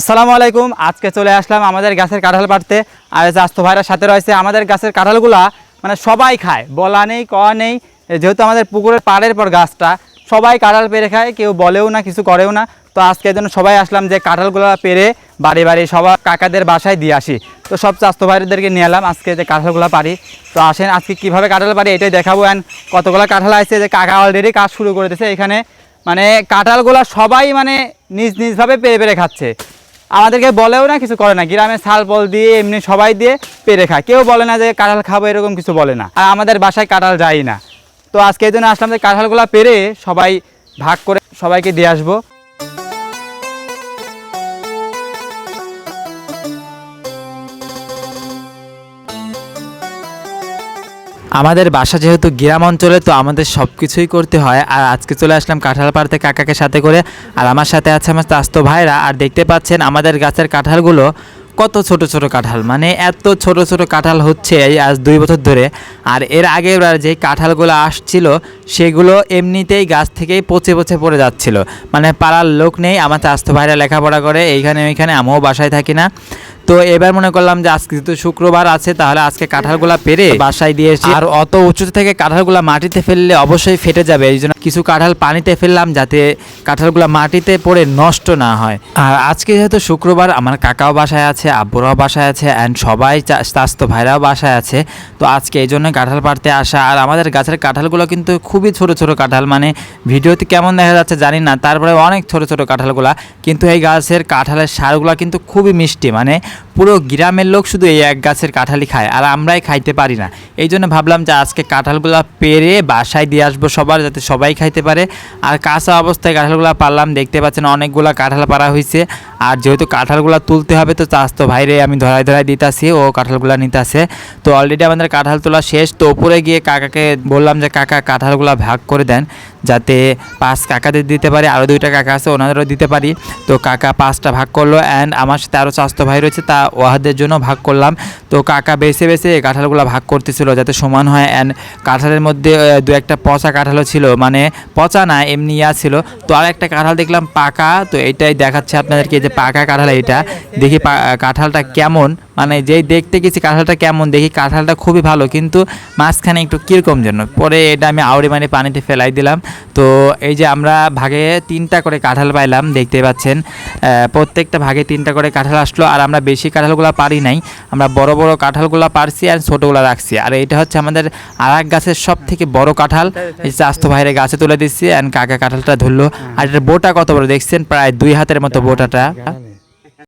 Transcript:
আসসালামু আলাইকুম। আজকে চলে আসলাম আমাদের গাছের কাঁঠাল পাড়তে আর আস্ত ভাইরার সাথে রয়েছে, আমাদের গাছের কাঁঠালগুলা মানে সবাই খায়, বলা নেই, কওয়া নেই। যেহেতু আমাদের পুকুরের পাড়ের পর গাছটা, সবাই কাঁঠাল পেরে খায়, কেউ বলেও না, কিছু করেও না। তো আজকে জন্য সবাই আসলাম যে কাঁঠালগুলো পেরে বাড়ি বাড়ি সবার কাকাদের বাসায় দিয়ে আসি। তো সব চাস্ত ভাইদেরকে নিয়ে এলাম আজকে যে কাঁঠালগুলো পারি তো আসেন, আজকে কীভাবে কাঁঠাল পারি এটাই দেখাবো। অ্যান্ড কতগুলো কাঁঠাল আসছে যে কাকা অলরেডি কাজ শুরু করে দিয়েছে এখানে। মানে কাঁঠালগুলো সবাই মানে নিজ নিজভাবে পেরে পেরে খাচ্ছে। আমাদেরকে বলেও না, কিছু করে না। গ্রামে শাল বল দিয়ে, এমনি সবাই দিয়ে পেরে খায়। কেউ বলে না যে কাঁঠাল খাব, এরকম কিছু বলে না। আর আমাদের বাসায় কাঁঠাল যায় না। তো আজকে এই জন্য আসলাম যে কাঁঠালগুলো পেরে সবাই ভাগ করে সবাইকে দিয়ে আসব। আমাদের বাসা যেহেতু গ্রাম অঞ্চলে, তো আমাদের সব কিছুই করতে হয়। আর আজকে চলে আসলাম কাঁঠাল পাড়তে কাকাকে সাথে করে। আর আমার সাথে আছে আমার চাস্ত ভাইরা। আর দেখতে পাচ্ছেন আমাদের গাছের কাঁঠালগুলো কত ছোট ছোট কাঁঠাল। মানে এত ছোট ছোট কাঁঠাল হচ্ছে এই আজ দুই বছর ধরে। আর এর আগে যে কাঁঠালগুলো আসছিল, সেগুলো এমনিতেই গাছ থেকেই পচে পচে পড়ে যাচ্ছিল। মানে পাড়ার লোক নেই, আমার চাস্ত ভাইরা লেখাপড়া করে, এইখানে ওইখানে, আমিও বাসায় থাকি না। তো এবার মনে করলাম যে আজকে যেহেতু শুক্রবার আছে তাহলে আজকে কাঁঠালগুলা পেরে বাসায় দিয়েছি আর অত উঁচুতে থেকে কাঁঠালগুলা মাটিতে ফেললে অবশ্যই ফেটে যাবে এই জন্য কিছু কাঁঠাল পানিতে ফেললাম যাতে কাঁঠালগুলো মাটিতে পড়ে নষ্ট না হয়। আর আজকে যেহেতু শুক্রবার, আমার কাকাও বাসায় আছে, আব্বুরাও বাসায় আছে অ্যান্ড সবাই স্বাস্থ্য ভাইরাও বাসায় আছে। তো আজকে এই জন্য কাঁঠাল পাড়তে আসা। আর আমাদের গাছের কাঁঠালগুলো কিন্তু খুবই ছোট ছোট কাঁঠাল। মানে ভিডিওতে কেমন দেখা যাচ্ছে জানি না, তারপরে অনেক ছোট ছোট কাঁঠালগুলা। কিন্তু এই গাছের কাঁঠালের সারগুলা কিন্তু খুবই মিষ্টি। মানে পুরো গ্রামের লোক শুধু এই এক গাছের কাঁঠালই খায়, আর আমরাই খাইতে পারি না। এই জন্য ভাবলাম যে আজকে কাঁঠালগুলো পেরে বাসায় দিয়ে আসব সবার, যাতে সবাই খাইতে পারে। আর কাঁচা অবস্থায় কাঁঠালগুলা পারলাম, দেখতে পাচ্ছেন অনেকগুলা কাঁঠাল পারা হয়েছে আর যেহেতু কাঁঠালগুলা তুলতে হবে, তো চাস্তো ভাইরে আমি ধরাই ধরাই দিতাছি, ও কাঁঠালগুলা নিতাছে। তো অলরেডি আমাদের কাঁঠাল তোলা শেষ, তো উপরে গিয়ে কাকাকে বললাম যে, কাকা, কাঁঠালগুলা ভাগ করে দেন। যাতে পাঁচ কাকাদের দিতে পারি আরও দুইটা কাকা আছে, ওনাদেরও দিতে পারি। তো কাকা পাঁচটা ভাগ করল অ্যান্ড আমার সাথে আরও স্বাস্থ্য ভাই রয়েছে, তা ওহাদের জন্য ভাগ করলাম। তো কাকা বেছে বেছে কাঁঠালগুলো ভাগ করতেছিল যাতে সমান হয় অ্যান্ড কাঁঠালের মধ্যে দু একটা পচা কাঁঠালও ছিল মানে পচা না, এমনি ইয়া ছিল। তো আর একটা কাঁঠাল দেখলাম পাকা, তো এটাই দেখাচ্ছে আপনাদেরকে যে পাকা কাঁঠাল এটা। দেখি কাঁঠালটা কেমন। মানে যেই দেখতে গেছি কাঁঠালটা কেমন, দেখি কাঁঠালটা খুবই ভালো, কিন্তু মাঝখানে একটু কীরকম যেন। পরে এটা আমি আউড়ে মানে পানিতে ফেলাই দিলাম। তো এই যে আমরা ভাগে তিনটা করে কাঁঠাল পাইলাম, দেখতে পাচ্ছেন। প্রত্যেকটা ভাগে তিনটা করে কাঁঠাল আসলো, আর আমরা বেশি কাঁঠালগুলো পারি নাই। আমরা বড় বড় কাঁঠালগুলো পারছি আর ছোটোগুলো রাখছি। আর এটা হচ্ছে আমাদের আর এক গাছের সব থেকে বড় কাঁঠাল। এই স্বাস্থ্য ভাইরে গাছে তুলে দিচ্ছি অ্যান্ড কাকা কাঁঠালটা ধরলো। আর এটার বোটা কত বড়, দেখছেন? প্রায় দুই হাতের মতো বোটাটা।